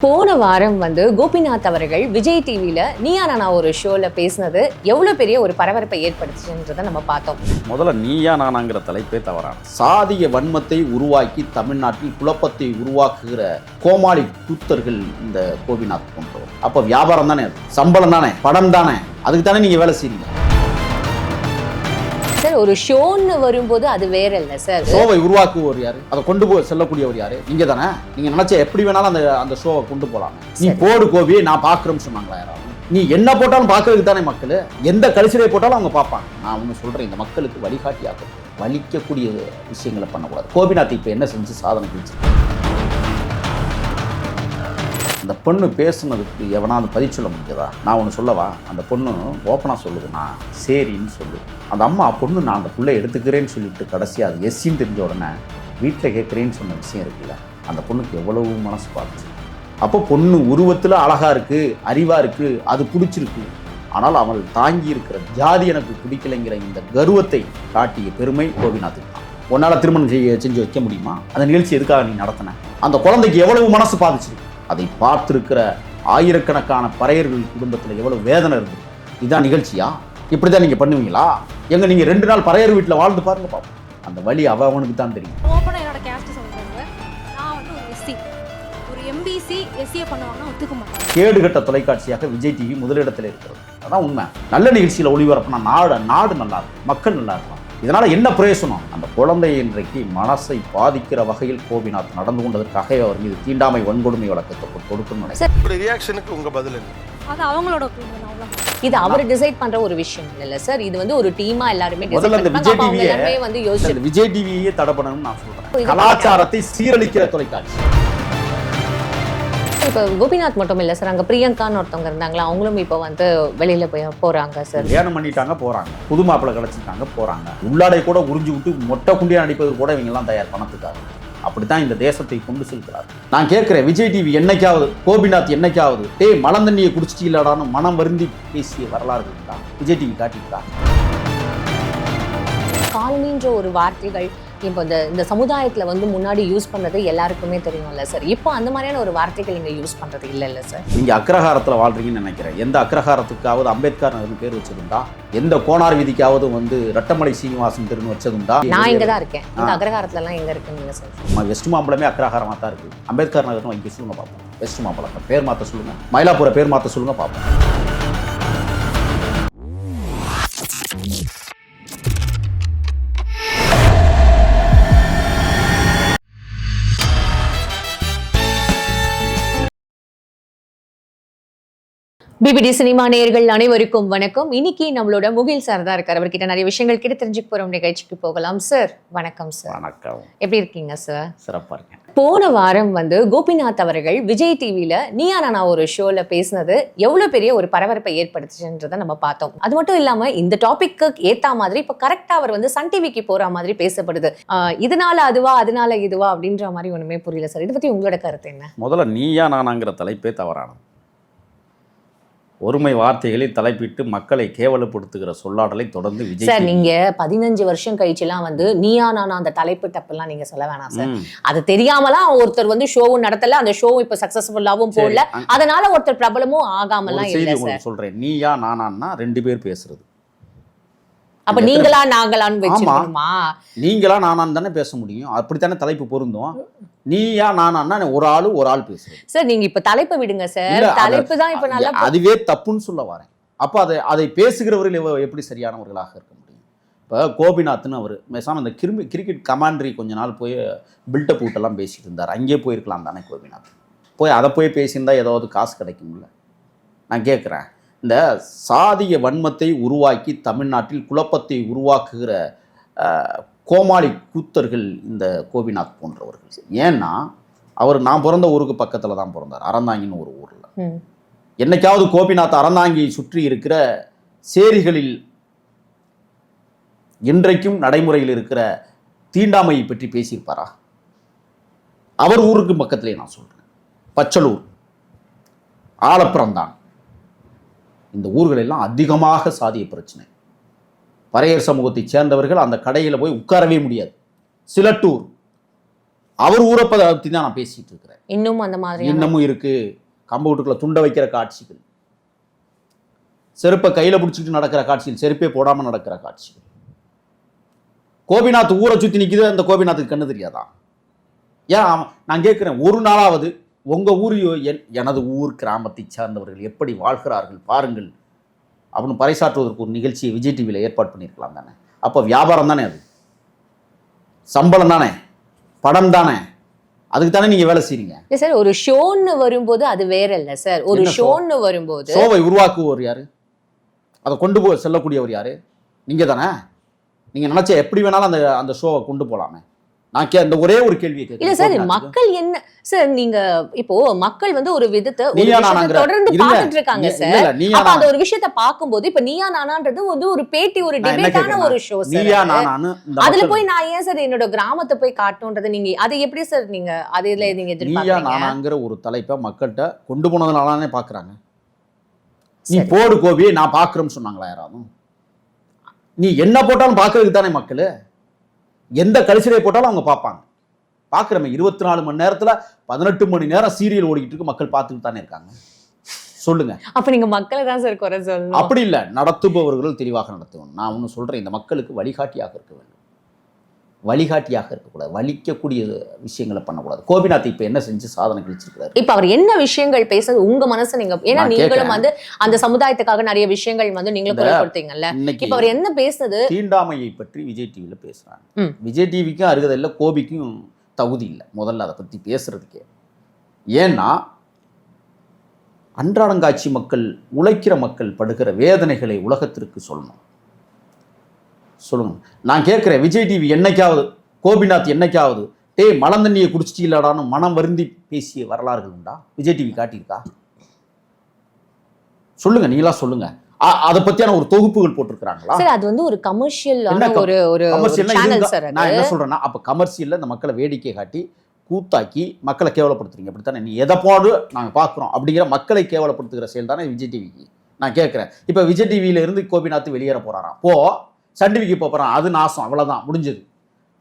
போன வாரம் வந்து கோபிநாத் அவர்கள் விஜய் டிவியில நீயா நானா ஒரு ஷோல பேசினது எவ்வளவு பெரிய ஒரு பரபரப்பை ஏற்படுத்துச்சுன்றதை நம்ம பார்த்தோம். முதல்ல நீயா நானாங்கிற தலைப்பே தவறான. சாதிய வன்மத்தை உருவாக்கி தமிழ்நாட்டில் குழப்பத்தை உருவாக்குகிற கோமாளி கூத்தர்கள் இந்த கோபிநாத் போன்றவர் அப்ப வியாபாரம் தானே சம்பளம் தானே படம் தானே அதுக்கு தானே நீங்க வேலை செய்யுங்க சார் ஒரு ஷோன்னு வரும்போது அது வேற இல்ல சார். ஷோவை உருவாக்குவர் யாரு? அதை கொண்டு போய் செல்லக்கூடியவர் யாரு? நீங்க தானே நீங்க நினைச்ச எப்படி வேணாலும் அந்த அந்த ஷோவை கொண்டு போலாம் நீ. போடு கோபி நான் பாக்குறேன்னு சொன்னாங்களா யாராவது? நீ என்ன போட்டாலும் பார்க்கறதுக்கு தானே மக்கள். எந்த கழிச்சலை போட்டாலும் அவங்க பார்ப்பாங்க. நான் ஒன்று சொல்றேன் இந்த மக்களுக்கு வழிகாட்டியாகும் வலிக்கக்கூடிய விஷயங்களை பண்ணக்கூடாது. கோபிநாத் இப்போ என்ன செஞ்சு சாதனை செஞ்சு அந்த பொண்ணு பேசுனதுக்கு எவனாவது பதில் சொல்ல முடிஞ்சதா? நான் ஒன்று சொல்லவா? அந்த பொண்ணு ஓப்பனாக சொல்லுதுண்ணா சரின்னு சொல்லு. அந்த அம்மா பொண்ணு நான் அந்த பிள்ளை எடுத்துக்கிறேன்னு சொல்லிட்டு கடைசியாக அது எஸ்சின்னு தெரிஞ்ச உடனே வீட்டில் கேட்குறேன்னு சொன்ன விஷயம் இருக்குல்ல அந்த பொண்ணுக்கு எவ்வளவு மனசு பார்த்துச்சு அப்போ பொண்ணு உருவத்தில் அழகாக இருக்குது அறிவாக இருக்குது அது பிடிச்சிருக்கு. ஆனால் அவள் தாங்கி இருக்கிற ஜாதி எனக்கு பிடிக்கலைங்கிற இந்த கர்வத்தை காட்டிய பெருமை கோபிநாத்துக்கு தான். உன்னால் திருமணம் செய்ய செஞ்சு வைக்க முடியுமா? அந்த நிகழ்ச்சி எதுக்காக நீ நடத்தின? அந்த குழந்தைக்கு எவ்வளவு மனசு பாதிச்சிருக்கு? அதை பார்த்திருக்கிற ஆயிரக்கணக்கான பறையர்கள் குடும்பத்தில் எவ்வளவு வேதனை இருந்தது? இதுதான் நிகழ்ச்சியா? இப்படி தான் நீங்கள் பண்ணுவீங்களா? எங்க நீங்கள் ரெண்டு நாள் பறையர் வீட்டில் வாழ்ந்து பாருங்க பாப்போம். அந்த வழி அவ அவனுக்கு தான் தெரியும். ஓப்பனாக என்னோட கேஸ்ட் சொல்கிறாங்க நான் வந்து ஒரு எஸ்சி. ஒரு எம்பிசி எஸ்சியை பண்ணுவாங்கன்னா ஒத்துக்க மாட்டேன். கேடுகட்ட தொலைக்காட்சியாக விஜய் டிவி முதலிடத்தில் இருக்கிறது. அதான் உண்மை. நல்ல நிகழ்ச்சியில் ஒளிபரப்புனா நாடு நாடு நல்லா இருக்கும். மக்கள் நல்லா இருக்கும். இதனால என்ன பிரயோசனம்? அந்த குழந்தை இன்றைக்கு மனசை பாதிக்கிற வகையில் கோபிநாத் நடந்து கொண்டதற்காக அவர் மீது தீண்டாமை வன்கொடுமை வழக்கத்தை நினைக்கிறேன். இப்படி ரியாக்ஷனுக்கு உங்க பதில் அது அவங்களோட இது அவர் டிசைட் பண்ற ஒரு விஷயம் இல்ல சார். இது வந்து ஒரு டீமா எல்லாருமே முதல்ல பண்ணிருப்பாங்க. விஜய் டிவியை எல்லாருமே வந்து யோசிச்சு விஜய் டிவியே தடை பண்ணணும்னு நான் சொல்றேன். கலாச்சாரத்தை சீரழிக்கிற தொலைக்காட்சி. இப்போ கோபிநாத் மட்டும் இல்ல சார் அங்க பிரியங்கான்னு ஒருத்தவங்க இருந்தாங்களா அவங்களும் இப்போ வந்து வெளியில போய் போறாங்க சார் கல்யாணம் பண்ணிட்டாங்க போறாங்க. புது மாப்பிள்ளை கிடைச்சிட்டாங்க போறாங்க. உள்ளாடை கூட உறிஞ்சு விட்டு மொட்டை குண்டியா நடிப்பது கூட இவங்க எல்லாம் தயார் பணத்துக்காக. அப்படித்தான் இந்த தேசத்தை கொண்டு செல்கிறார். நான் கேட்கிறேன் விஜய் டிவி என்னைக்காவது கோபிநாத் என்னைக்காவது டேய் மலம் தண்ணியை குடிச்சிட்டீங்களாடான்னு மனம் வருந்தி பேசிய வரலாறு விஜய் டிவி காட்டியிருக்கா? காலனின்ற ஒரு வார்த்தைகள் இப்போ இந்த இந்த சமுதாயத்துல வந்து முன்னாடி யூஸ் பண்ணது எல்லாருக்குமே தெரியும்ல சார் இப்போ அந்த மாதிரியான ஒரு வார்த்தைகள் நீங்க யூஸ் பண்றது இல்லைல்ல சார் நீங்க அக்ரஹாரத்துல வாழ்றீங்கன்னு நினைக்கிறேன். எந்த அக்ரஹாரத்துக்காவது அம்பேத்கர் நகர்னு பேர் வச்சதுண்டா? எந்த கோனார் வீதிக்காவது வந்து ரெட்டமலை சீனிவாசன் தெருன்னு வச்சதுண்டா? நான் இங்க தான் இருக்கேன். இந்த ஆ. அக்ரஹாரத்துல எல்லாம் எங்க இருக்குன்னு நீங்க சொல்லுங்க. நம்ம வெஸ்ட் மாம்பழமே அக்ரஹாரமாக தான் இருக்குது அம்பேத்கர் நகர்னு வைக்க சொல்லுங்க பார்ப்போம் வெஸ்ட் மாம்பழம். பேர் மாற்ற சொல்லுங்க. மயிலாப்பூரை பேர் மாற்ற சொல்லுங்க பார்ப்போம் பிபிடி சினிமா நேயர்கள் அனைவருக்கும் வணக்கம். இன்னைக்கு நம்மளோட முகில் சார் தான் இருக்கார். அவர்கிட்ட நிறைய விஷயங்கள் கிட்ட தெரிஞ்சுக்க போறோம். நிகழ்ச்சிக்கு போகலாம். சார் வணக்கம் சார் வணக்கம். எப்படி இருக்கீங்க சார் சிறப்பாக இருக்கேன். போன வாரம் வந்து கோபிநாத் அவர்கள் விஜய் டிவியில நீயா நானா ஒரு ஷோல பேசினது எவ்வளவு பெரிய ஒரு பரபரப்பை ஏற்படுத்துச்சுன்றதை நம்ம பார்த்தோம். அது மட்டும் இல்லாம இந்த டாபிக்கு ஏத்தா மாதிரி இப்ப கரெக்டா அவர் வந்து சன் டிவிக்கு போற மாதிரி பேசப்படுது. இதனால அதுவா அதனால இதுவா அப்படின்ற மாதிரி ஒண்ணுமே புரியல சார் இதை பத்தி உங்களோட கருத்து என்ன? முதல்ல நீயா நானாங்கிற தலைப்பே தவறானது. ஒருமை வார்த்தைகளில் தலைப்பிட்டு மக்களை கேவலப்படுத்துகிற சொல்லாடலை தொடர்ந்து விஜய் சார் நீங்க பதினஞ்சு வருஷம் கழிச்சுலாம் வந்து நீயா நானா அந்த தலைப்பு தப்பெல்லாம் நீங்க சொல்ல வேணாம் சார். அது தெரியாமலாம் ஒருத்தர் வந்து ஷோவும் நடத்தல அந்த ஷோவும் இப்ப சக்சஸ்ஃபுல்லாவும் போடல அதனால ஒருத்தர் பிரபலமும் ஆகாமலாம் இல்ல சார். சொல்றேன். நீயா நானான்னா ரெண்டு பேர் பேசுறது. அப்ப நீங்களா நாங்களான்னு வச்சுக்கணுமா நீங்களா நானான்னு தானே பேச முடியும். அப்படித்தானே தலைப்பு பொருந்தும்? நீயா நானான்னா ஒரு ஆளு ஒரு ஆள் பேசுறது சார் நீங்க இப்ப தலைப்பை விடுங்க சார் தலைப்பு தான் இப்ப நல்லா அது- அதுவே தப்புன்னு சொல்ல வரேன். அப்ப அதை அதை பேசுகிறவர்கள் எப்படி சரியானவர்களாக இருக்க முடியும்? இப்போ கோபிநாத்னு அவர் பேசாம அந்த கிருமி கிரிக்கெட் கமாண்ட்ரி கொஞ்ச நாள் போய் பில்டப் விட்டெல்லாம் பேசிட்டு இருந்தார். அங்கேயே போயிருக்கலாம் தானே கோபிநாத். போய் அதை போய் பேசியிருந்தா ஏதாவது காசு கிடைக்கும்ல? நான் கேட்குறேன் இந்த சாதிய வன்மத்தை உருவாக்கி தமிழ்நாட்டில் குழப்பத்தை உருவாக்குகிற கோமாளி கூத்தர்கள் இந்த கோபிநாத் போன்றவர்கள். ஏன்னா அவர் நான் பிறந்த ஊருக்கு பக்கத்தில் தான் பிறந்தார். அறந்தாங்கின்னு ஒரு ஊரில். என்னைக்காவது கோபிநாத் அறந்தாங்கியை சுற்றி இருக்கிற சேரிகளில் இன்றைக்கும் நடைமுறையில் இருக்கிற தீண்டாமையை பற்றி பேசியிருப்பாரா? அவர் ஊருக்கு பக்கத்திலே நான் சொல்றேன். பச்சலூர் ஆலப்புறம்தான். இந்த ஊர்கள் எல்லாம் அதிகமாக சாதிய பிரச்சனை. பறையர் சமூகத்தைச் சேர்ந்தவர்கள் அந்த கடையில் போய் உட்காரவே முடியாது. சிலட்டூர் அவர் ஊரை பற்றி தான் நான் பேசிட்டு இருக்கிறேன். இன்னும் அந்த மாதிரி இன்னமும் இருக்கு. கம்பவுட்டுக்குள்ள துண்டை வைக்கிற காட்சிகள். செருப்பை கையில பிடிச்சிக்கிட்டு நடக்கிற காட்சிகள் செருப்பே போடாம நடக்கிற காட்சிகள். கோபிநாத் ஊரை சுத்தி நிக்குது அந்த கோபிநாத்துக்கு கண்ணு தெரியாதா? ஏன் நான் கேட்கிறேன் ஒரு நாளாவது உங்க ஊர் என் எனது ஊர் கிராமத்தை சார்ந்தவர்கள் எப்படி வாழ்கிறார்கள்? பாருங்கள். அப்படின்னு பறைசாற்றுவதற்கு ஒரு நிகழ்ச்சியை விஜய் டிவியில் ஏற்பாடு பண்ணியிருக்கலாம் தானே? அப்போ வியாபாரம் தானே அது? சம்பளம் தானே? படம் தானே? அதுக்கு தானே நீங்க வேலை செய்றீங்க? இல்ல சார் ஒரு ஷோன்னு வரும்போது அது வேற இல்ல சார். ஒரு? ஷோன்னு வரும்போது ஷோவை உருவாக்குவோர் யாரு? அதை கொண்டு போ செல்லக்கூடியவர் யாரு? நீங்க தானே நீங்க நினைச்ச எப்படி வேணாலும் அந்த அந்த ஷோவை கொண்டு போலாமே. நான் அந்த ஒரே ஒரு கேள்வியை இல்ல சார். மக்கள் என்ன சார் நீங்க இப்போ மக்கள் வந்து ஒரு விதத்தை நீயா தொடர்ந்து இருங்க. பார்த்துட்டு இருக்காங்க சார் நீயா அப்ப அந்த ஒரு விஷயத்த பார்க்கும்போது இப்ப நீயா நானான்றது வந்து ஒரு பேட்டி ஒரு டிபேட்டான ஒரு ஷோ நீயா இந்த அதுல போய் நான் ஏன் சார் என்னோட கிராமத்தை போய் காட்டணுன்றது நீங்க அது எப்படி சார் நீங்க அதுல நீங்க நீயா எதிர்பார்க்கறீங்க நானாங்கிற ஒரு தலைப்பை மக்கள்கிட்ட கொண்டு போனதுனாலே பாக்குறாங்க நீ. போடு கோபி நான் பாக்குறேன்னு சொன்னாங்களா யாராவது நீ என்ன போட்டாலும் பார்க்கறதுக்கு தானே மக்கள் எந்த கழிச்சலையை போட்டாலும் அவங்க பார்ப்பாங்க. பார்க்குறமே இருபத்தி நாலு மணி நேரத்துல பதினெட்டு மணி நேரம் சீரியல் ஓடிக்கிட்டு இருக்கு மக்கள் பார்த்துட்டு தானே இருக்காங்க. சொல்லுங்க. அப்ப நீங்க மக்களை தான் சார் குறை சொல்லணும். அப்படி இல்லை நடத்துபவர்கள் தெளிவாக நடத்துவோம் நான் ஒன்று சொல்றேன் இந்த மக்களுக்கு வழிகாட்டியாக இருக்க வேண்டும். வழிகாட்டியாக இருக்கக்கூடாது. வலிக்கக்கூடிய விஷயங்களை பண்ணக்கூடாது. கோபிநாத் இப்போ என்ன செஞ்சு சாதனை கழிச்சிருக்கிறாரு? இப்ப அவர் என்ன விஷயங்கள் பேசுறது உங்க மனசு நீங்க ஏன்னா நீங்களும். வந்து அந்த சமுதாயத்துக்காக நிறைய விஷயங்கள் வந்து நீங்களும் குரல் கொடுத்தீங்கல்ல. இப்ப அவர் என்ன பேசுனது தீண்டாமையை பற்றி விஜய் டிவியில் பேசுகிறாங்க ம். விஜய் டிவிக்கும் அருகதை இல்லை கோபிக்கும் தகுதி இல்லை. முதல்ல அதை பற்றி பேசுறதுக்கே. ஏன்னா அன்றாடங்காட்சி மக்கள் உழைக்கிற மக்கள் படுகிற வேதனைகளை உலகத்திற்கு சொல்லணும். சொல்லுங்க. நான் கேட்குறேன் விஜய் டிவி என்னைக்காவது கோபிநாத் என்னைக்காவது டேய் மலம் தண்ணியை குடிச்சிட்டீங்களாடான்னு மனம் வருந்தி பேசிய வரலாறுகள் உண்டா? விஜய் டிவி காட்டியிருக்கா? சொல்லுங்க நீங்களா சொல்லுங்க. அதை பத்தியான ஒரு தொகுப்புகள் போட்டிருக்கிறாங்களா? சார் அது வந்து ஒரு கமர்ஷியல் ஒரு ஒரு நான் என்ன சொல்றேன்னா அப்ப கமர்ஷியல்ல இந்த மக்களை வேடிக்கை காட்டி கூத்தாக்கி மக்களை கேவலப்படுத்துறீங்க. அப்படித்தானே? நீ எதை போடு நாங்க பாக்குறோம் அப்படிங்கிற மக்களை கேவலப்படுத்துகிற செயல் தானே விஜய் டிவிக்கு. நான் கேட்கிறேன். இப்ப விஜய் டிவியில இருந்து கோபிநாத் வெளியேற போறாராம். போ. சன் டிவிக்கு போப் போறான் அது நாசம் அவ்வளவுதான் முடிஞ்சது.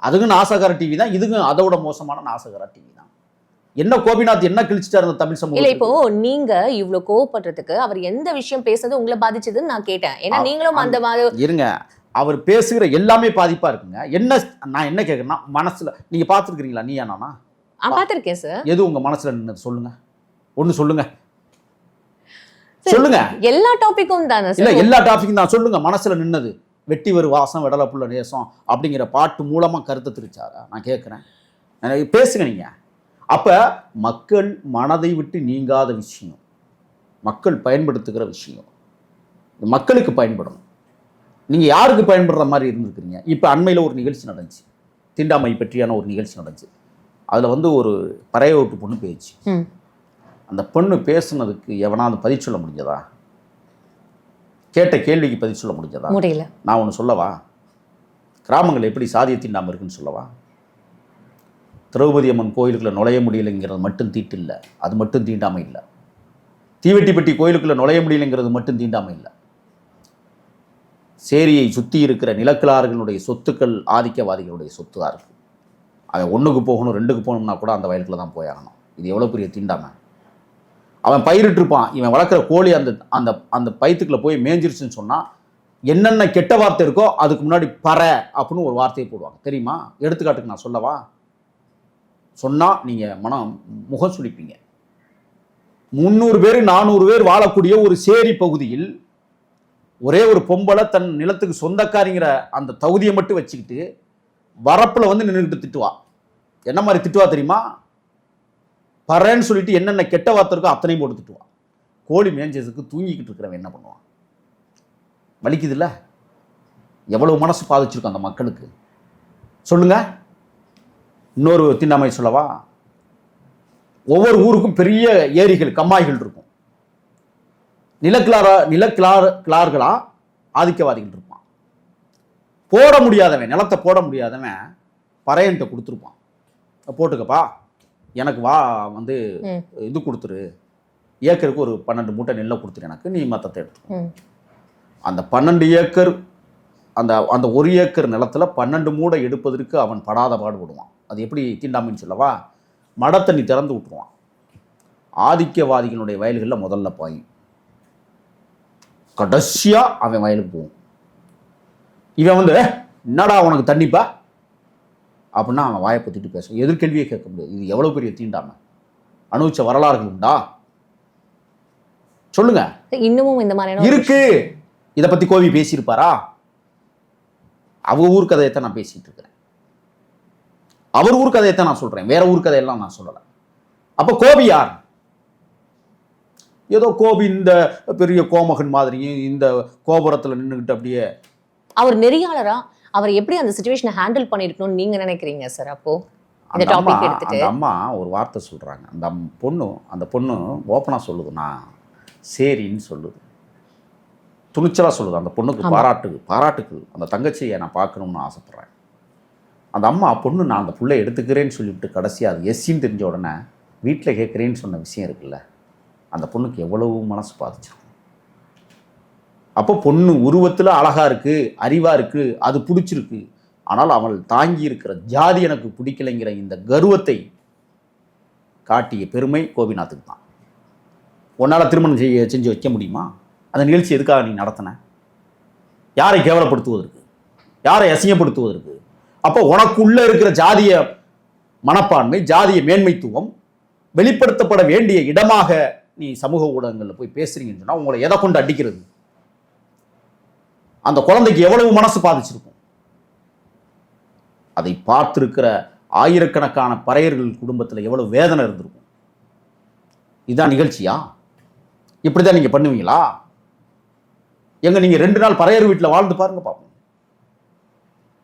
அதுக்கும் நாசகர டிவி தான் இதுக்கும் அதோட மோசமான நாசகர டிவி தான். என்ன கோபிநாத் என்ன கிழிச்சிட்டாரு அந்த தமிழ் இல்ல இப்போ சமூகம் நீங்க இவ்ளோ கோவப்படுறதுக்கு அவர் எந்த விஷயம் பேசுறது உங்களை பாதிச்சதுன்னு நான் கேட்டேன். ஏன்னா நீங்களும் அந்த மாதிரி இருங்க. அவர் பேசுகிற எல்லாமே பாதிப்பா இருக்குங்க. என்ன நான் என்ன கேட்கறேன்னா மனசுல நீங்க பாத்துருக்கீங்களா நீயா நானா? பாத்திருக்கேன் சார் எது உங்க மனசுல நின்னது? சொல்லுங்க. ஒண்ணு சொல்லுங்க. சொல்லுங்க. எல்லா டாபிக்கும் தானே இல்ல எல்லா டாபிக்கும் தான். சொல்லுங்க மனசுல நின்னது. வெட்டி வரு வாசம் விடல புள்ள நேசம் அப்படிங்கிற பாட்டு மூலமா கருத்தை திரிச்சாரா? நான் கேட்கிறேன் பேசுங்க நீங்க. அப்ப மக்கள் மனதை விட்டு நீங்காத விஷயம் மக்கள் பயன்படுத்துகிற விஷயம் மக்களுக்கு பயன்படணும் நீங்க யாருக்கு பயன்படுற மாதிரி இருந்திருக்கிறீங்க? இப்ப அண்மையில ஒரு நிகழ்ச்சி நடந்துச்சு. தீண்டாமை பற்றியான ஒரு நிகழ்ச்சி நடந்துச்சு. அதுல வந்து ஒரு பறைய ஓட்டு பொண்ணு பேச்சு. அந்த பொண்ணு பேசுனதுக்கு எவனாவது பதில் சொல்ல முடிஞ்சதா? கேட்ட கேள்விக்கு பதில் சொல்ல முடிஞ்சதா? முடியல. நான் ஒன்று சொல்லவா? கிராமங்கள் எப்படி சாதிய தீண்டாமல் இருக்குன்னு சொல்லவா? திரௌபதி அம்மன் கோயிலுக்குள்ள நுழைய முடியலைங்கிறது மட்டும் தீட்டு இல்லை. அது மட்டும் தீண்டாமை இல்லை. தீவெட்டிப்பட்டி கோயிலுக்குள்ள நுழைய முடியலைங்கிறது மட்டும் தீண்டாமை இல்லை. சேரியை சுற்றி இருக்கிற நிலக்கிழார்களுடைய சொத்துக்கள் ஆதிக்கவாதிகளுடைய சொத்து தான் இருக்குது அவன் ஒன்றுக்கு போகணும் ரெண்டுக்கு போகணும்னா கூட அந்த வயலுக்குள்ள தான் போயாகணும் இது எவ்வளோ பெரிய தீண்டாமை? அவன் பயிரிட்டிருப்பான். இவன் வளர்க்குற கோழி அந்த அந்த அந்த பயித்துக்குள்ள போய் மேய்ஞ்சிருச்சுன்னு சொன்னால் என்னென்ன கெட்ட வார்த்தை இருக்கோ அதுக்கு முன்னாடி பறை அப்படின்னு ஒரு வார்த்தையை போடுவாங்க. தெரியுமா? எடுத்துக்காட்டுக்கு நான் சொல்லவா? சொன்னால் நீங்கள் மனம் முகம் சுளிப்பீங்க. முந்நூறு பேர் நானூறு பேர் வாழக்கூடிய ஒரு சேரி பகுதியில் ஒரே ஒரு பொம்பளை தன் நிலத்துக்கு சொந்தக்காரிங்கிற அந்த தகுதியை மட்டும் வச்சுக்கிட்டு வரப்பில் வந்து நின்றுக்கிட்டு திட்டுவா. என்ன மாதிரி திட்டுவா தெரியுமா? பறேன்னு சொல்லிட்டு என்னென்ன கெட்ட வார்த்தை இருக்கோ அத்தனையும் போட்டு கோழி மேஞ்சதுக்கு தூங்கிக்கிட்டு இருக்கிறவன் என்ன பண்ணுவான்? வலிக்குதுல்ல? எவ்வளவு மனசு பாதிச்சிருக்கும் அந்த மக்களுக்கு. சொல்லுங்க. இன்னொரு திண்ணாமை சொல்லவா? ஒவ்வொரு ஊருக்கும் பெரிய ஏரிகள் கம்மாய்கள் இருக்கும். நிலக்கிளாரா நிலக்கிளார் கிளார்களா ஆதிக்கவாதிகள் இருப்பான். போட முடியாதவன் நிலத்தை போட முடியாதவன் பறையன்ட்ட கொடுத்துருப்பான். போட்டுக்கப்பா. எனக்கு வா வந்து. இது கொடுத்துரு. ஏக்கருக்கு ஒரு பன்னெண்டு மூட்டை நெல்லை கொடுத்துரு எனக்கு. நீ மற்றத்தை எடுத்து. அந்த பன்னெண்டு ஏக்கர் அந்த அந்த ஒரு ஏக்கர் நிலத்துல பன்னெண்டு மூடை எடுப்பதற்கு அவன் படாத பாடுபடுவான். அது எப்படி தீண்டாமைன்னு சொல்லவா? மட தண்ணி திறந்து விட்டுருவான். ஆதிக்கவாதிகளுடைய வயல்களில் முதல்ல பாயும். கடைசியாக அவன் வயலுக்கு போகும். இவன் வந்து "ஏய், என்னடா உனக்கு தண்ணிப்பா? அப்படின்னா அவன் வாயை பற்றிட்டு பேசுவான் எதிர்கேள்வியே கேட்க முடியாது. இது எவ்வளோ பெரிய தீண்டாமை? அனுபவிச்ச வரலாறுகள் உண்டா? சொல்லுங்க. இன்னமும் இந்த ஒரு இருக்கு. இதை பத்தி கோவி பேசியிருப்பாரா? அவ ஊர் கதையத்தை நான் பேசிட்டு இருக்கிறேன். அவர் ஊர் கதையத்தை நான் சொல்றேன். வேற ஊர் கதையெல்லாம் நான் சொல்லல. அப்ப கோபி யார்? ஏதோ கோபி இந்த பெரிய கோமகன் மாதிரியும் இந்த கோபுரத்துல நின்றுக்கிட்டு அப்படியே அவர் நெறியாளரா? அவர் எப்படி அந்த சுச்சுவேஷனை ஹேண்டில் பண்ணிருக்கணும்னு நீங்க நினைக்கிறீங்க சார் அப்போ அந்த அம்மா டாபிக் எடுத்துட்டு அம்மா ஒரு வார்த்தை சொல்றாங்க. அந்த பொண்ணு அந்த பொண்ணு ஓப்பனா சொல்லுது நான் சரின்னு சொல்லுது. துணிச்சலா சொல்லுது. அந்த பொண்ணுக்கு ஆமா. பாராட்டு பாராட்டுக்கு அந்த தங்கச்சியை நான் பார்க்கணும்னு ஆசைப்படுறேன். அந்த அம்மா பொண்ணு நான் அந்த புள்ளை எடுத்துக்கிறேன்னு சொல்லிவிட்டு கடைசியாக அது எஸ்சின்னு தெரிஞ்ச உடனே வீட்டில் கேட்குறேன்னு சொன்ன விஷயம் இருக்குல்ல அந்த பொண்ணுக்கு எவ்வளவு மனசு பாதிச்சிருக்கும்? அப்போ பொண்ணு உருவத்தில் அழகாக இருக்குது அறிவாக இருக்குது அது பிடிச்சிருக்கு. ஆனால் அவள் தாங்கி இருக்கிற ஜாதி எனக்கு பிடிக்கலைங்கிற இந்த கர்வத்தை காட்டிய பெருமை கோபிநாத்துக்கு தான். உன்னால் திருமணம் செய்ய செஞ்சு வைக்க முடியுமா? அந்த நிகழ்ச்சி எதுக்காக நீ நடத்தின? யாரை கேவலப்படுத்துவதற்கு? யாரை அசிங்கப்படுத்துவதற்கு? அப்போ உனக்குள்ள இருக்கிற ஜாதிய மனப்பான்மை ஜாதிய மேன்மைத்துவம் வெளிப்படுத்தப்பட வேண்டிய இடமாக நீ சமூக ஊடகங்களில் போய் பேசுறீங்கன்னு சொன்னால் உங்களை எதை கொண்டு அடிக்கிறது? அந்த குழந்தைக்கு எவ்வளவு மனசு பாதிச்சிருக்கும்? அதை பார்த்திருக்கிற ஆயிரக்கணக்கான பறையர்கள் குடும்பத்தில் எவ்வளவு வேதனை இருந்திருக்கும். இதுதான் நிகழ்ச்சியா? இப்படிதான் நீங்க பண்ணுவீங்களா? எங்க நீங்க ரெண்டு நாள் பறையர் வீட்டில் வாழ்ந்து பாருங்க பார்ப்போம்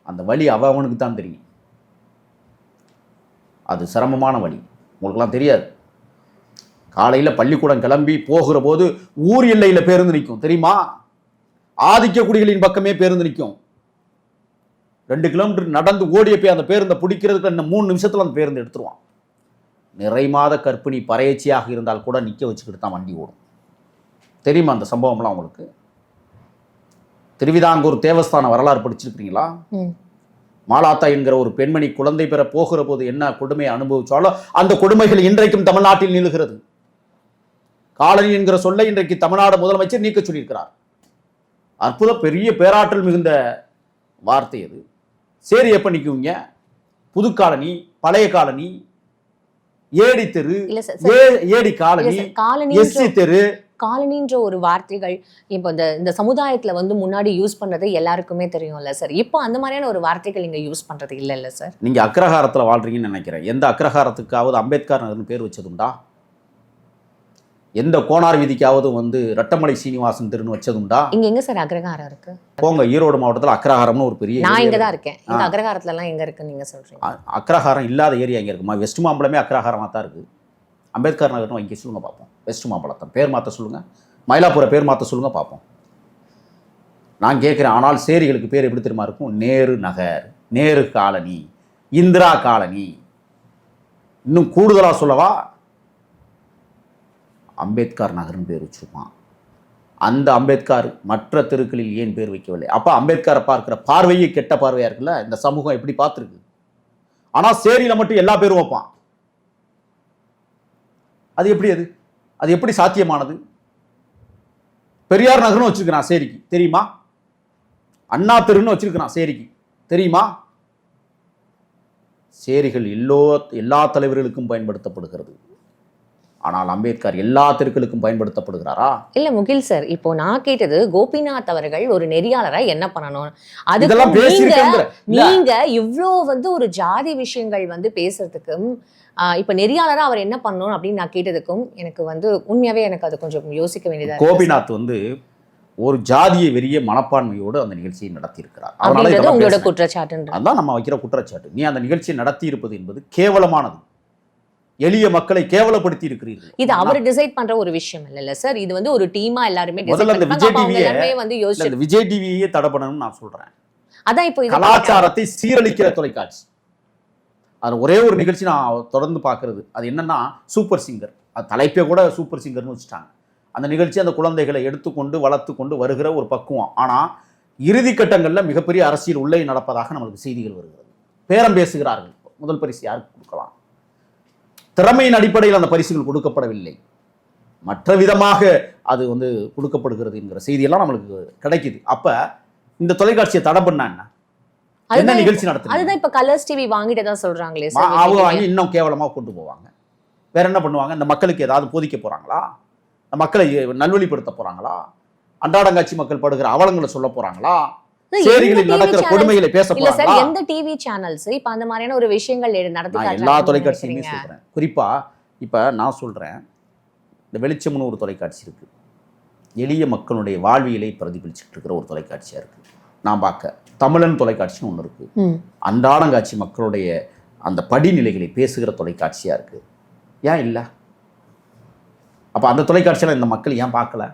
அந்த வழி அவ அவனுக்கு தான் தெரியும். அது சிரமமான வழி. உங்களுக்கெல்லாம் தெரியாது. காலையில் பள்ளிக்கூடம் கிளம்பி போகிற போது ஊர் எல்லையில் பேருந்து நிற்கும். தெரியுமா? ஆதிக்க குடிகளின் பக்கமே பேருந்து நிற்கும். ரெண்டு கிலோமீட்டர் நடந்து ஓடிய போய் அந்த பேருந்தை பிடிக்கிறதுக்கு இன்னும் மூணு நிமிஷத்தில் அந்த பேருந்து எடுத்துருவான். நிறை மாத கர்ப்பிணி பறையச்சியாக இருந்தால் கூட நிற்க வச்சுக்கிட்டு தான் வண்டி ஓடும். தெரியுமா அந்த சம்பவம்லாம் உங்களுக்கு? திருவிதாங்கூர் தேவஸ்தான வரலாறு படிச்சிருக்கிறீங்களா. மாலாத்தா என்கிற ஒரு பெண்மணி குழந்தை பெற போகிற போது என்ன கொடுமையை அனுபவிச்சாலோ அந்த கொடுமைகள் இன்றைக்கும் தமிழ்நாட்டில் நிலுகிறது காலனி என்கிற சொல்லை இன்றைக்கு தமிழ்நாடு முதலமைச்சர் நீக்க சொல்லியிருக்கிறார். அற்புத பெரிய பேராற்றல் மிகுந்த வார்த்தை அது. சரி எப்ப நிக்குவீங்க? புது காலனி பழைய காலனி ஏடி தெரு இல்ல ஏடி இல்ல காலனி காலனி எஸ்சி தெரு. காலனின்ற ஒரு வார்த்தைகள் இப்போ இந்த இந்த சமுதாயத்துல வந்து முன்னாடி யூஸ் பண்றது எல்லாருக்குமே தெரியும்ல சார். இப்போ அந்த மாதிரியான ஒரு வார்த்தைகள் இங்க யூஸ் பண்றது இல்லைல்ல சார். நீங்க அக்ரஹாரத்துல வாழ்றீங்கன்னு நினைக்கிறேன். எந்த அக்ரஹாரத்துக்காவது அம்பேத்கர் நகர்னு பேர் வச்சதுண்டா? எந்த கோனார் வீதிக்காவது வந்து ரட்டமலை சீனிவாசன் தெருன்னு வச்சதுண்டா? இங்க எங்க சார் அக்ரகாரம் இருக்கு? போங்க ஈரோடு மாவட்டத்தில் அக்ரஹாரம்னு ஒரு பெரிய நான் இங்க தான் இருக்கு. இருக்கேன். இந்த ஆ. அக்ரகாரத்துல எல்லாம் எங்க இருக்குன்னு நீங்க சொல்றீங்க? அக்ரஹாரம் இல்லாத ஏரியா இங்கே இருக்குமா? வெஸ்ட் மாம்பலமே அக்ரஹாரமாக தான் இருக்குது அம்பேத்கர் நகர்னு வைக்க சொல்லுங்க பார்ப்போம் வெஸ்ட் மாம்பலத்தை பேர் மாற்ற சொல்லுங்க. மயிலாப்பூரை பேர் மாற்ற சொல்லுங்க பார்ப்போம் நான் கேட்குறேன் ஆனால் சேரிகளுக்கு பேர் எப்படி தெரியுமா இருக்கும்? Nehru Nagar Nehru colony Indira colony. இன்னும் கூடுதலாக சொல்லவா? அம்பேத்கர் நகர்னு பேர் வச்சிருப்பான். அந்த அம்பேத்கர் மற்ற தெருக்களில் ஏன் பேர் வைக்கவில்லை? அப்போ அம்பேத்கரை பார்க்கிற பார்வையே கெட்ட பார்வையா இருக்குல்ல? இந்த சமூகம் எப்படி பார்த்துருக்கு? ஆனால் சேரியில் மட்டும் எல்லா பேரும் வைப்பான். அது எப்படி அது? அது எப்படி சாத்தியமானது? பெரியார் நகர்னு வச்சிருக்கிறான் சேரிக்கு. தெரியுமா? அண்ணா தெருன்னு வச்சிருக்கிறான் சேரிக்கு. தெரியுமா? சேரிகள் எல்லோ எல்லா தலைவர்களுக்கும் பயன்படுத்தப்படுகிறது. ஆனால் அம்பேத்கர் எல்லா தெருக்களுக்கும் பயன்படுத்தப்படுகிறாரா? இல்ல முகில் சார் இப்போ நான் கேட்டது கோபிநாத் அவர்கள் ஒரு நெறியாளரா என்ன பண்ணணும்? அதுக்கு நீங்க நீங்க இவ்ளோ வந்து ஒரு ஜாதி விஷயங்கள் வந்து பேசுறதுக்கும் இப்ப நெறியாளரா அவர் என்ன பண்ணணும் அப்படின்னு நான் கேட்டதுக்கும் எனக்கு வந்து உண்மையாவே எனக்கு அது கொஞ்சம் யோசிக்க வேண்டியதா இருக்கு சார். கோபிநாத் வந்து ஒரு ஜாதிய வெறிய மனப்பான்மையோடு அந்த நிகழ்ச்சியை நடத்தியிருக்கிறார். அதனால அப்படின்றது இதெல்லாம் உங்களோட பேசுறேன். குற்றச்சாட்டுன்ற அதான் நம்ம வைக்கிற குற்றச்சாட்டு. நீ அந்த நிகழ்ச்சியை நடத்தி இருப்பது என்பது கேவலமானது. எளிய மக்களை கேவலப்படுத்தி இருக்கிறீர்கள். இது அவர் டிசைட் பண்ற ஒரு விஷயம் இல்லல்ல சார் இது வந்து ஒரு டீமா எல்லாருமே முதல்ல. அப்ப விஜய் எல்லாருமே வந்து இல்ல, யோசிச்சு விஜய் டிவியே தடை பண்ணணும்னு நான் சொல்றேன். அதான் இப்போ இது கலாச்சாரத்தை சீரழிக்கிற தொலைக்காட்சி. அது ஒரே ஒரு நிகழ்ச்சி நான் தொடர்ந்து பார்க்கிறது. அது என்னன்னா சூப்பர் சிங்கர். அது தலைப்பே கூட சூப்பர் சிங்கர்னு வச்சுட்டாங்க. அந்த நிகழ்ச்சி அந்த குழந்தைகளை எடுத்துக்கொண்டு வளர்த்து கொண்டு வருகிற ஒரு பக்குவம். ஆனால் இறுதி கட்டங்களில் மிகப்பெரிய அரசியல் உள்ளே நடப்பதாக நம்மளுக்கு செய்திகள் வருகிறது. பேரம் பேசுகிறார்கள். முதல் பரிசு யாருக்கு கொடுக்கலாம்? திறமையின் அடிப்படையில் அந்த பரிசுகள் கொடுக்கப்படவில்லை. மற்ற விதமாக அது வந்து கொடுக்கப்படுகிறது என்கிற செய்தியெல்லாம் நம்மளுக்கு கிடைக்குது. அப்ப இந்த தொலைக்காட்சியை தடை பண்ணா என்ன? நிகழ்ச்சி நடத்துறீங்க அதுதான் இப்ப கலர்ஸ் டிவி வாங்கிட்டு தான் சொல்றாங்களே அவங்க வாங்கி இன்னும் கேவலமா கொண்டு போவாங்க. வேற என்ன பண்ணுவாங்க? இந்த மக்களுக்கு ஏதாவது போதிக்க போறாங்களா? இந்த மக்களை நல்வழிப்படுத்த போறாங்களா? அன்றாடங்காட்சி மக்கள் படுகிற அவலங்களை சொல்ல போறாங்களா? சேரிகளில் நடக்கிற கொடுமைகளை பேச இல்ல சார் போறாங்களா? எந்த டிவி சேனல்ஸ் இப்ப அந்த மாதிரியான ஒரு விஷயங்கள் காட்டுறாங்கன்னு எல்லா தொலைக்காட்சியுமே? சொல்றேன். குறிப்பா இப்ப நான் சொல்றேன் இந்த வெளிச்சம்னு ஒரு தொலைக்காட்சி இருக்கு. எளிய மக்களுடைய வாழ்வியலை பிரதிபலிச்சுட்டு இருக்கிற ஒரு தொலைக்காட்சியா இருக்கு. நான் பார்க்க தமிழன் தொலைக்காட்சின்னு ஒன்று இருக்கு. அன்றாடங்காட்சி மக்களுடைய அந்த படிநிலைகளை பேசுகிற தொலைக்காட்சியா இருக்கு. ஏன் இல்லை? அப்ப அந்த தொலைக்காட்சியில இந்த மக்கள் ஏன் பார்க்கல?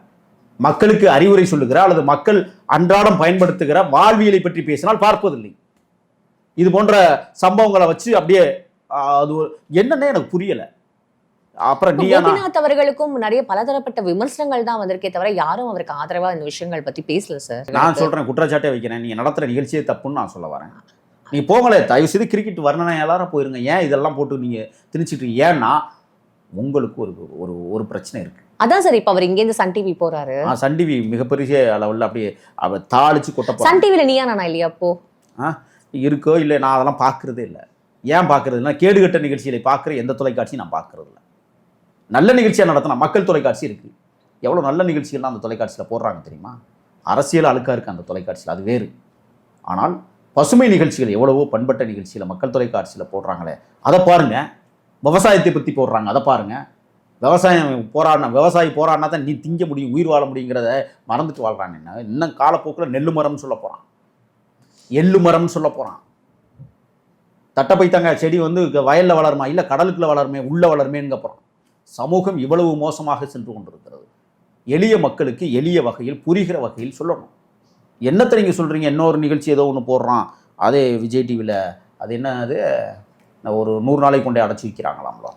மக்களுக்கு அறிவுரை சொல்லுகிற அல்லது மக்கள் அன்றாடம் பயன்படுத்துகிற வாழ்வியலை பற்றி பேசினால் பார்ப்பதில்லை. இது போன்ற சம்பவங்களை வச்சு அப்படியே அது ஒரு என்னன்னே எனக்கு புரியல. அப்புறம் நீ கோபிநாத் அவர்களுக்கும் நிறைய பலதரப்பட்ட விமர்சனங்கள் தான் வந்திருக்கே தவிர யாரும் அவருக்கு ஆதரவா இந்த விஷயங்கள் பத்தி பேசல சார் நான் சொல்றேன் குற்றச்சாட்டே வைக்கிறேன். நீங்க நடத்துற நிகழ்ச்சியே தப்புன்னு நான் சொல்ல வரேன். நீ போங்களே தயவு செய்து கிரிக்கெட் வர்ணனை எல்லாரும் போயிருங்க. ஏன் இதெல்லாம் போட்டு நீங்க திணிச்சிட்டு? ஏன்னா உங்களுக்கு ஒரு ஒரு ஒரு பிரச்சனை இருக்கு. அதான் சார் இப்ப அவர் இங்க இருந்து சன் டிவி போறாரு. ஆ, சன் டிவி மிகப்பெரிய அளவில் அப்படியே அவ தாளிச்சு கொட்ட. சன் டிவில நீயா நானா இல்லையா அப்போ? இருக்கோ இல்லை நான் அதெல்லாம் பார்க்கறதே இல்லை. ஏன் பார்க்கறதுனா கேடுகட்ட நிகழ்ச்சிகளை பார்க்குற எந்த தொலைக்காட்சியும் நான் பார்க்கறது இல்ல நல்ல நிகழ்ச்சியாக நடத்தினா மக்கள் தொலைக்காட்சி இருக்குது எவ்வளோ நல்ல நிகழ்ச்சிகள்லாம் அந்த தொலைக்காட்சியில் போடுறாங்க தெரியுமா? அரசியல் அழுக்கா இருக்குது அந்த தொலைக்காட்சியில் அது வேறு. ஆனால் பசுமை நிகழ்ச்சிகள் எவ்வளவோ பண்பட்ட நிகழ்ச்சியில் மக்கள் தொலைக்காட்சியில் போடுறாங்களே அதை பாருங்க. விவசாயத்தை பற்றி போடுறாங்க அதை பாருங்க. விவசாயம் போராடின விவசாயி போராடினா தான் நீ திங்க முடியும் உயிர் வாழ முடியுங்கிறத மறந்துட்டு வாழ்றாங்க என்ன? இன்னும் காலப்போக்கில் நெல்லு மரம்னு சொல்ல போகிறான் எள்ளு மரம்னு சொல்ல போகிறான் தட்டப்பைத்தங்க செடி வந்து வயலில் வளருமா? இல்லை கடலுக்குள்ள வளருமே உள்ளே வளருமேன்னு போகிறான் சமூகம் இவ்வளவு மோசமாக சென்று கொண்டிருக்கிறது. எளிய மக்களுக்கு எளிய வகையில் புரிகிற வகையில் சொல்லணும். என்னத்தை நீங்கள் சொல்கிறீங்க இன்னொரு நிகழ்ச்சி ஏதோ ஒன்று போடுறான். அதே விஜய் டிவியில் அது என்ன அது நான் ஒரு நூறு நாளைக்கு கொண்டே அடைச்சி வைக்கிறாங்களாம்ல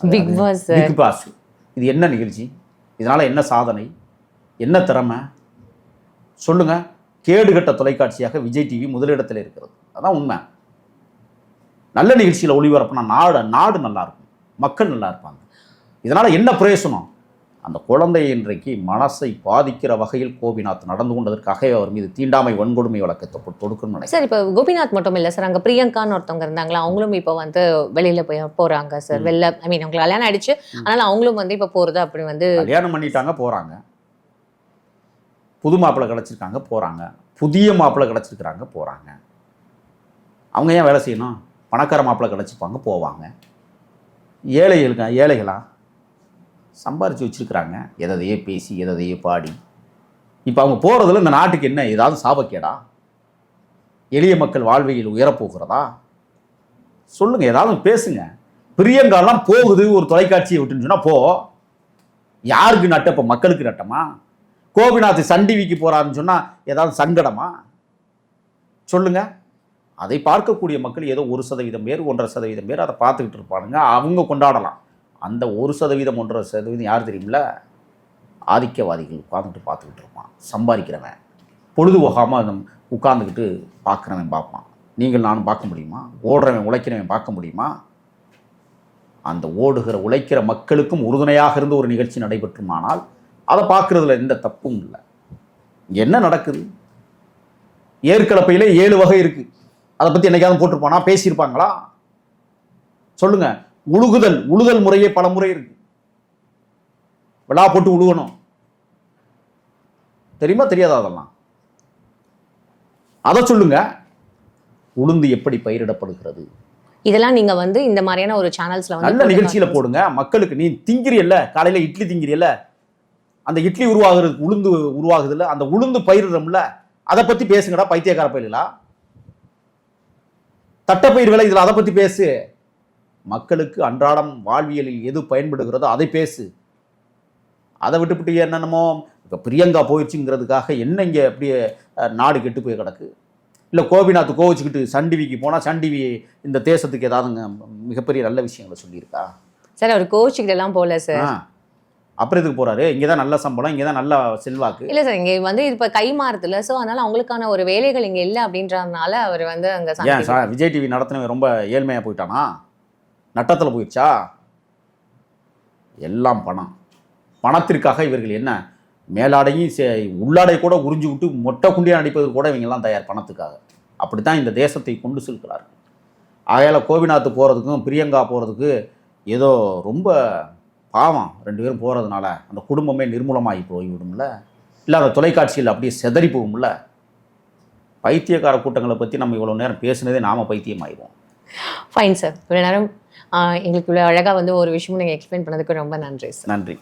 பிக் பாஸ் பிக் பாஸ் இது என்ன நிகழ்ச்சி? இதனால என்ன சாதனை? என்ன திறமை? சொல்லுங்க. கேடுகட்ட தொலைக்காட்சியாக விஜய் டிவி முதலிடத்தில் இருக்கிறது. அதான் உண்மை. நல்ல நிகழ்ச்சியில் ஒளிபரப்புனா நாடு நாடு நல்லா இருக்கும். மக்கள் நல்லா இருப்பாங்க. இதனால என்ன பிரயோசனம்? அந்த குழந்தை இன்றைக்கு மனசை பாதிக்கிற வகையில் கோபிநாத் நடந்து கொண்டதற்காக அவர் மீது தீண்டாமை வன்கொடுமை வழக்கத்தை தொடுக்கணும்னு சார் இப்போ கோபிநாத் மட்டும் இல்ல சார் அங்க பிரியங்கான்னு ஒருத்தவங்க இருந்தாங்களா அவங்களும் இப்போ வந்து வெளியில போய் போறாங்க சார். வெளில ஐ மீன் அவங்களுக்கு கல்யாணம் ஆயிடுச்சு. அதனால அவங்களும் வந்து இப்போ போறது அப்படி வந்து கல்யாணம் பண்ணிட்டாங்க போகிறாங்க புது மாப்பிள்ளை கிடச்சிருக்காங்க போகிறாங்க புதிய மாப்பிள்ளை கிடச்சிருக்கிறாங்க போகிறாங்க அவங்க ஏன் வேலை செய்யணும்? பணக்கார மாப்பிள்ளை கிடச்சிப்பாங்க போவாங்க. ஏழைகளுக்கு ஏழைகளா? சம்பாரித்து வச்சுருக்கிறாங்க. எதையே பேசி எதையே பாடி. இப்போ அவங்க போகிறதுல இந்த நாட்டுக்கு என்ன? ஏதாவது சாபக்கேடா? எளிய மக்கள் வாழ்வையில் உயரப்போகிறதா? சொல்லுங்கள் ஏதாவது பேசுங்க. பிரியங்காலாம் போகுது ஒரு தொலைக்காட்சியை விட்டுன்னு சொன்னால் போ. யாருக்கு நட்டம்? இப்போ மக்களுக்கு நட்டமா? கோபிநாத் சன் டிவிக்கு சொன்னால் சொன்னா ஏதாவது சங்கடமா? சொல்லுங்க. அதை பார்க்கக்கூடிய மக்கள் ஏதோ ஒரு சதவீதம் பேர் ஒன்றரை சதவீதம் பேர் அதை பார்த்துக்கிட்டு இருப்பானுங்க. அவங்க கொண்டாடலாம். அந்த ஒரு சதவீதம் ஒன்றரை சதவீதம் யார் தெரியுமில? ஆதிக்கவாதிகள் உட்காந்துட்டு பார்த்துக்கிட்டு இருப்பான். சம்பாதிக்கிறவன். பொழுதுபோகாமல் நம் உட்காந்துக்கிட்டு பார்க்குறவன் பார்ப்பான். நீங்கள் நானும் பார்க்க முடியுமா? ஓடுறவன் உழைக்கிறவன் பார்க்க முடியுமா? அந்த ஓடுகிற உழைக்கிற மக்களுக்கும் உறுதுணையாக இருந்து ஒரு நிகழ்ச்சி நடைபெற்றுமானால் அதை பார்க்குறதுல எந்த தப்பும் இல்லை. என்ன நடக்குது? ஏற்கலப்பையில் ஏழு வகை இருக்குது அதை பற்றி என்னைக்காவது போட்டிருப்பானா? பேசியிருப்பாங்களா? சொல்லுங்கள் உழுகுதல் உழுதல் முறையே பல முறை இருக்கு. விழா போட்டு உழுவணும் தெரியுமா தெரியாதா அதெல்லாம்? அதை சொல்லுங்க. உளுந்து எப்படி பயிரிடப்படுகிறது? இதெல்லாம் நீங்க வந்து இந்த மாதிரியான ஒரு சேனல்ஸ்ல வந்து நல்ல நிகழ்ச்சியில போடுங்க. மக்களுக்கு நீ திங்கிறியல்ல காலையில இட்லி திங்கிறியல்ல? அந்த இட்லி உருவாகுறதுக்கு உளுந்து உருவாகுதுல்ல அந்த உளுந்து பயிரிடுறோம்ல அதை பத்தி பேசுங்கடா பைத்தியக்கார பயிர்களா தட்டப்பயிர் விலை இதுல அதை பத்தி பேசு. மக்களுக்கு அன்றாடம் வாழ்வியலில் எது பயன்படுகிறதோ அதை பேசு. அதை விட்டுவிட்டு என்னென்னமோ இப்போ பிரியங்கா போயிடுச்சுங்கிறதுக்காக என்ன இங்கே அப்படியே நாடு கெட்டு போய் கிடக்கு. இல்லை கோபிநாத் கோவிச்சுக்கிட்டு சன் டிவிக்கு போனால் சன் டிவி இந்த தேசத்துக்கு ஏதாவது மிகப்பெரிய நல்ல விஷயங்களை சொல்லியிருக்கா? சார் அவர் கோச்சிக்கிட்ட எல்லாம் போல சார். அப்புறம் இதுக்கு போறாரு? இங்கே தான் நல்ல சம்பளம் இங்கே தான் நல்ல செல்வாக்கு. இல்ல சார் இங்க வந்து இப்ப கை மாறுதுல சோ அதனால அவங்களுக்கான ஒரு வேலைகள் இங்க இல்ல அப்படின்றதுனால அவர் வந்து அங்க விஜய் டிவி நடத்தினவன் ரொம்ப ஏழ்மையாக போயிட்டானா? நட்டத்தில் போயிடுச்சா? எல்லாம் பணம். பணத்திற்காக இவர்கள் என்ன? மேலாடையும் சே உள்ளாடை கூட உறிஞ்சி விட்டு மொட்டை குண்டியாக நடிப்பதற்கு கூட இவங்கெல்லாம் தயார் பணத்துக்காக. அப்படி தான் இந்த தேசத்தை கொண்டு செல்கிறார்கள் ஆகையால் கோபிநாத் போகிறதுக்கும் பிரியங்கா போகிறதுக்கு ஏதோ ரொம்ப பாவம். ரெண்டு பேரும் போகிறதுனால அந்த குடும்பமே நிர்மூலமாகி போய்விடும்ல. இல்லை அந்த தொலைக்காட்சியில் அப்படியே செதறி போகும்ல. பைத்தியக்கார கூட்டங்களை பற்றி நம்ம இவ்வளோ நேரம் பேசுனதே நாம பைத்தியமாயிடுவோம். ஃபைன் சார் இவ்வளோ நேரம் எங்களுக்கு இவ்வளோ அழகாக வந்து ஒரு விஷயமும் நீங்கள் எக்ஸ்பிளைன் பண்ணதுக்கு ரொம்ப நன்றி சார் நன்றி.